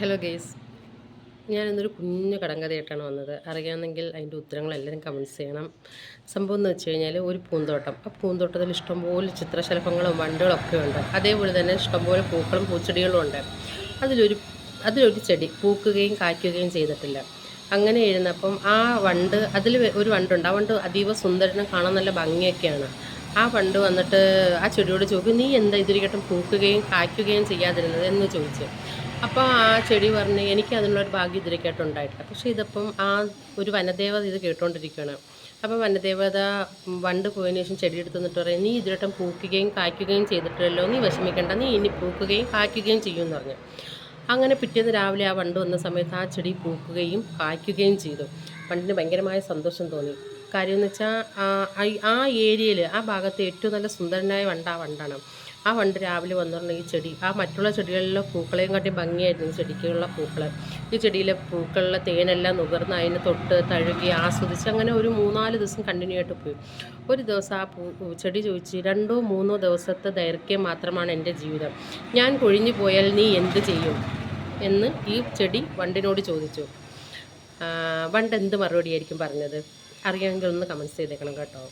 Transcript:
Hello guys ഞാനിന്നൊരു കുഞ്ഞു കടങ്കഥയായിട്ടാണ് വന്നത്. അറിയാമെങ്കിൽ അതിന്റെ ഉത്തരങ്ങൾ എല്ലാവരും കമൻസ് ചെയ്യണം. സംഭവം എന്ന് വെച്ച് കഴിഞ്ഞാൽ ഒരു പൂന്തോട്ടം. ആ പൂന്തോട്ടത്തിൽ ഇഷ്ടംപോലെ ചിത്രശലഭങ്ങളും വണ്ടുകളും ഒക്കെ ഉണ്ട്. അതേപോലെ തന്നെ ഇഷ്ടംപോലെ പൂക്കളും പൂച്ചെടികളും ഉണ്ട്. അതിലൊരു അതിലൊരു ചെടി പൂക്കുകയും കായ്ക്കുകയും ചെയ്തിട്ടില്ല. അങ്ങനെ ഇരുന്നപ്പം ആ വണ്ട് അതിൽ ഒരു വണ്ടുണ്ട്. ആ വണ്ട് അതീവ സുന്ദരനും കാണാൻ നല്ല ഭംഗിയൊക്കെയാണ്. ആ പണ്ട് വന്നിട്ട് ആ ചെടിയോട് ചോദിക്കും നീ എന്താ ഇതിരിക്കട്ടും പൂക്കുകയും കായ്ക്കുകയും ചെയ്യാതിരുന്നത്? എന്ന് ചോദിച്ചു. അപ്പോൾ ആ ചെടി പറഞ്ഞ് എനിക്ക് അതിനുള്ളൊരു ഭാഗ്യം ഇതിരിക്കട്ടും ഉണ്ടായിട്ടില്ല. പക്ഷേ ഇതിപ്പം ആ ഒരു വനദേവത ഇത് കേട്ടുകൊണ്ടിരിക്കുകയാണ് അപ്പോൾ വനദേവത വണ്ട് പോയതിനു ശേഷം ചെടി എടുത്തു നിന്നിട്ട് പറയും നീ ഇതിരട്ടം പൂക്കുകയും കായ്ക്കുകയും ചെയ്തിട്ടില്ലല്ലോ. നീ വിഷമിക്കേണ്ട. നീ ഇനി പൂക്കുകയും കായ്ക്കുകയും ചെയ്യുമെന്ന് പറഞ്ഞു. അങ്ങനെ പിറ്റേന്ന് രാവിലെ ആ വണ്ട് വന്ന സമയത്ത് ആ ചെടി പൂക്കുകയും കായ്ക്കുകയും ചെയ്തു. പണ്ടിന് ഭയങ്കരമായ സന്തോഷം തോന്നി. കാര്യം എന്ന് വെച്ചാൽ ആ ഏരിയയിൽ ആ ഭാഗത്ത് ഏറ്റവും നല്ല സുന്ദരനായ വണ്ട് ആ വണ്ടാണ്. ആ വണ്ട് രാവിലെ വന്നിട്ടുണ്ടെങ്കിൽ ഈ ചെടി ആ മറ്റുള്ള ചെടികളിലെ പൂക്കളെയും കാട്ടി ഭംഗിയായിരുന്നു ചെടിക്കുള്ള പൂക്കൾ ഈ ചെടിയിലെ പൂക്കളിലെ തേനെല്ലാം നുകർന്ന് അതിനെ തൊട്ട് തഴുകി ആസ്വദിച്ച് അങ്ങനെ ഒരു മൂന്നാൽ ദിവസം കണ്ടിന്യൂ ആയിട്ട് പോയി. ഒരു ദിവസം ആ പൂ ചെടി ചോദിച്ച് രണ്ടോ മൂന്നോ ദിവസത്തെ ദൈർഘ്യം മാത്രമാണ് എന്റെ ജീവിതം. ഞാൻ കൊഴിഞ്ഞു പോയാൽ നീ എന്ത് ചെയ്യും? എന്ന് ഈ ചെടി വണ്ടിനോട് ചോദിച്ചു. വണ്ട് എന്ത് മറുപടിയായിരിക്കും പറഞ്ഞത്? അറിയാമെങ്കിൽ ഒന്ന് കമൻസ് ചെയ്തേക്കണം കേട്ടോ.